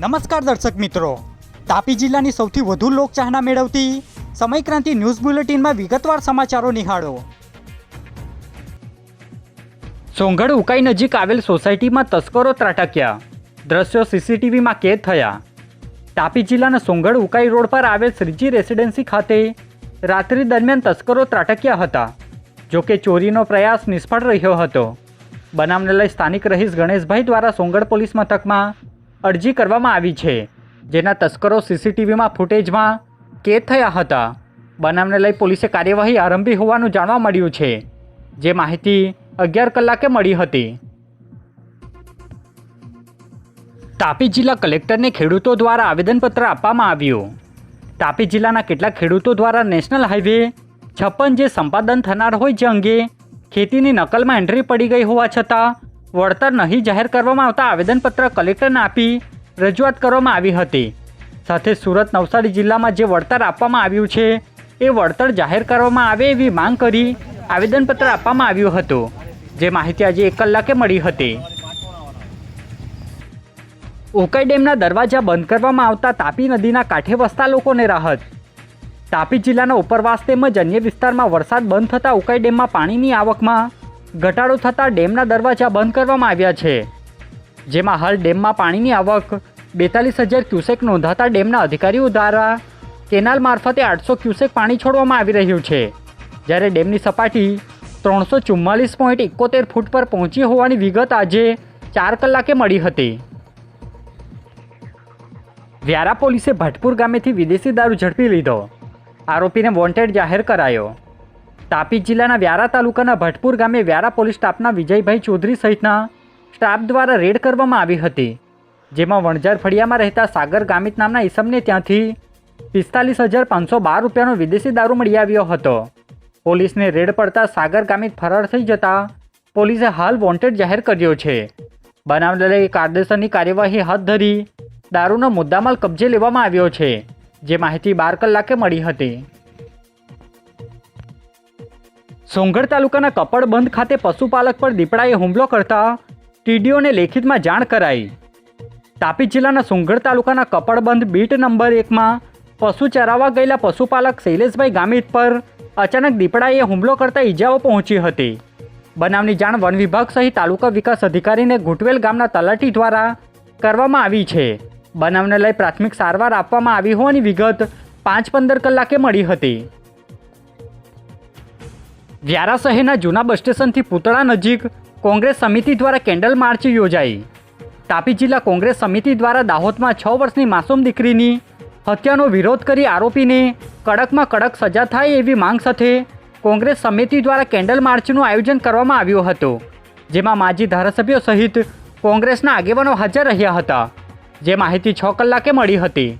નમસ્કાર દર્શક મિત્રો. તાપી જિલ્લાની સૌથી વધુ લોકચાહના મેળવતી સમયક્રાંતિ ન્યૂઝ બુલેટિનમાં વિગતવાર સમાચારો નિહાળો. સોંગઢ ઉકાઈ નજીક આવેલ સોસાયટીમાં તસ્કરો ત્રાટક્યા. દ્રશ્યો સીસીટીવીમાં કેદ થયા. તાપી જિલ્લાના સોંગઢ ઉકાઈ રોડ પર આવેલ શ્રીજી રેસિડેન્સી ખાતે રાત્રિ દરમિયાન તસ્કરો ત્રાટક્યા હતા. જો કે ચોરીનો પ્રયાસ નિષ્ફળ રહ્યો હતો. બનાવને લઈ સ્થાનિક રહીશ ગણેશભાઈ દ્વારા સોંગઢ પોલીસ મથકમાં અરજી કરવામાં આવી છે. જેના તસ્કરો સીસીટીવીમાં ફૂટેજમાં કેદ થયા હતા. બનાવને લઈ પોલીસે કાર્યવાહી આરંભી હોવાનું જાણવા મળ્યું છે. જે માહિતી અગિયાર કલાકે મળી હતી. તાપી જિલ્લા કલેક્ટરને ખેડૂતો દ્વારા આવેદનપત્ર આપવામાં આવ્યું. તાપી જિલ્લાના કેટલાક ખેડૂતો દ્વારા નેશનલ હાઈવે છપ્પન જે સંપાદન થનાર હોય જે અંગે ખેતીની નકલમાં એન્ટ્રી પડી ગઈ હોવા છતાં વળતર નહીં જાહેર કરવામાં આવતા આવેદનપત્ર કલેક્ટરને આપી રજૂઆત કરવામાં આવી હતી. સાથે સુરત નવસારી જિલ્લામાં જે વળતર આપવામાં આવ્યું છે, એ વળતર જાહેર કરવામાં આવે એવી માંગ કરી આવેદનપત્ર આપવામાં આવ્યું હતું. જે માહિતી આજે એક કલાકે મળી હતી. ઉકાઈ ડેમના દરવાજા બંધ કરવામાં આવતા તાપી નદીના કાંઠે વસતા લોકોને રાહત. તાપી જિલ્લાના ઉપરવાસ તેમજ અન્ય વિસ્તારમાં વરસાદ બંધ થતાં ઉકાઈ ડેમમાં પાણીની આવકમાં ઘટાડો થતાં ડેમના દરવાજા બંધ કરવામાં આવ્યા છે. જેમાં હાલ ડેમમાં પાણીની આવક બેતાલીસ હજાર ક્યુસેક નોંધાતા ડેમના અધિકારીઓ દ્વારા કેનાલ મારફતે આઠસો ક્યુસેક પાણી છોડવામાં આવી રહ્યું છે. જ્યારે ડેમની સપાટી ત્રણસો ચુમ્માલીસ પોઈન્ટ એકોતેર ફૂટ પર પહોંચી હોવાની વિગત આજે ચાર કલાકે મળી હતી. વ્યારા પોલીસે ભટપુર ગામેથી વિદેશી દારૂ ઝડપી લીધો. આરોપીને વોન્ટેડ જાહેર કરાયો. તાપી જિલ્લાના વ્યારા તાલુકાના ભટપુર ગામે વ્યારા પોલીસ સ્ટાફના વિજયભાઈ ચૌધરી સહિતના સ્ટાફ દ્વારા રેડ કરવામાં આવી હતી, જેમાં વણઝાર ફળિયામાં રહેતા સાગર ગામિત નામના ઈસમને ત્યાંથી પિસ્તાલીસ હજાર પાંચસો બાર રૂપિયાનો વિદેશી દારૂ મળી આવ્યો હતો. પોલીસને રેડ પડતા સાગર ગામિત ફરાર થઈ જતા પોલીસે હાલ વોન્ટેડ જાહેર કર્યો છે. બનાવને લઈ કાયદેસરની કાર્યવાહી હાથ ધરી દારૂનો મુદ્દામાલ કબજે લેવામાં આવ્યો છે, જે માહિતી બાર કલાકે મળી હતી. સોંગઢ તાલુકાના કપડબંધ ખાતે પશુપાલક પર દીપડાએ હુમલો કરતા ટીડીઓને લેખિતમાં જાણ કરાઈ. તાપી જિલ્લાના સોંગઢ તાલુકાના કપડબંધ બીટ નંબર એકમાં પશુ ચરાવવા ગયેલા પશુપાલક શૈલેષભાઈ ગામિત પર અચાનક દીપડાએ હુમલો કરતા ઈજાઓ પહોંચી હતી. બનાવની જાણ વન વિભાગ સહિત તાલુકા વિકાસ અધિકારીને ઘૂંટવેલ ગામના તલાટી દ્વારા કરવામાં આવી છે. બનાવને લઈ પ્રાથમિક સારવાર આપવામાં આવી હોવાની વિગત પાંચ પંદર કલાકે મળી હતી. વ્યારા શહેરના જૂના બસ સ્ટેશનથી પૂતળા નજીક કોંગ્રેસ સમિતિ દ્વારા કેન્ડલ માર્ચ યોજાઈ. તાપી જિલ્લા કોંગ્રેસ સમિતિ દ્વારા દાહોદમાં છ વર્ષની માસૂમ દીકરીની હત્યાનો વિરોધ કરી આરોપીને કડકમાં કડક સજા થાય એવી માંગ સાથે કોંગ્રેસ સમિતિ દ્વારા કેન્ડલ માર્ચનું આયોજન કરવામાં આવ્યું હતું, જેમાં માજી ધારાસભ્યો સહિત કોંગ્રેસના આગેવાનો હાજર રહ્યા હતા, જે માહિતી છ કલાકે મળી હતી.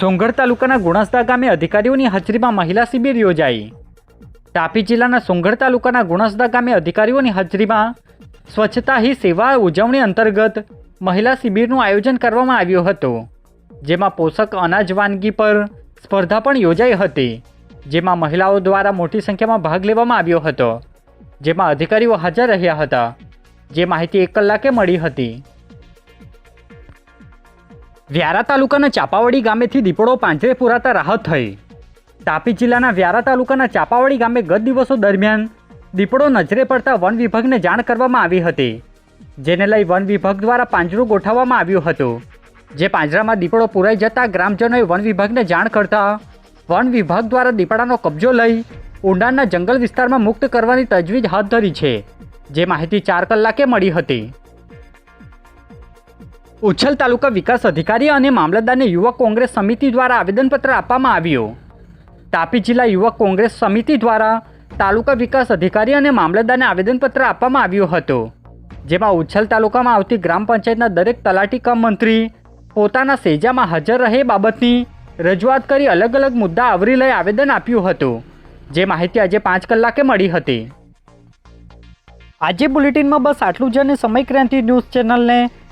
સોંગઢ તાલુકાના ગુણસદા ગામે અધિકારીઓની હાજરીમાં મહિલા શિબિર યોજાઈ. તાપી જિલ્લાના સોંગઢ તાલુકાના ગુણસદા ગામે અધિકારીઓની હાજરીમાં સ્વચ્છતા હી સેવા ઉજવણી અંતર્ગત મહિલા શિબિરનું આયોજન કરવામાં આવ્યું હતું, જેમાં પોષક અનાજ વાનગી પર સ્પર્ધા પણ યોજાઈ હતી, જેમાં મહિલાઓ દ્વારા મોટી સંખ્યામાં ભાગ લેવામાં આવ્યો હતો, જેમાં અધિકારીઓ હાજર રહ્યા હતા, જે માહિતી એક કલાકે મળી હતી. વ્યારા તાલુકાના ચાપાવાડી ગામેથી દીપડો પાંજરે પુરાતા રાહત થઈ. તાપી જિલ્લાના વ્યારા તાલુકાના ચાપાવાડી ગામે ગત દિવસો દરમિયાન દીપડો નજરે પડતા વન વિભાગને જાણ કરવામાં આવી હતી, જેને લઈ વન વિભાગ દ્વારા પાંજરું ગોઠવવામાં આવ્યું હતું. જે પાંજરામાં દીપડો પુરાઈ જતા ગ્રામજનોએ વન વિભાગને જાણ કરતા વન વિભાગ દ્વારા દીપડાનો કબજો લઈ ઊંડાણના જંગલ વિસ્તારમાં મુક્ત કરવાની તજવીજ હાથ ધરી છે, જે માહિતી ચાર કલાકે મળી હતી. ઉચ્છલ તાલુકા વિકાસ અધિકારી અને મામલતદારને યુવક કોંગ્રેસ સમિતિ દ્વારા આવેદનપત્ર આપવામાં આવ્યું. તાપી જિલ્લા યુવક કોંગ્રેસ સમિતિ દ્વારા તાલુકા વિકાસ અધિકારી અને મામલતદારને આવેદનપત્ર આપવામાં આવ્યું હતું. જેમાં ઉચ્છલ તાલુકામાં આવતી ગ્રામ પંચાયતના દરેક તલાટી કમ મંત્રી પોતાના સેજામાં હાજર રહે બાબતની રજૂઆત કરી અલગ અલગ મુદ્દા આવરી લઈ આવેદન આપ્યું હતું. જે માહિતી આજે પાંચ કલાકે મળી હતી. આજે બુલેટિનમાં બસ આટલું જ અને સમય ક્રાંતિ ન્યૂઝ ચેનલને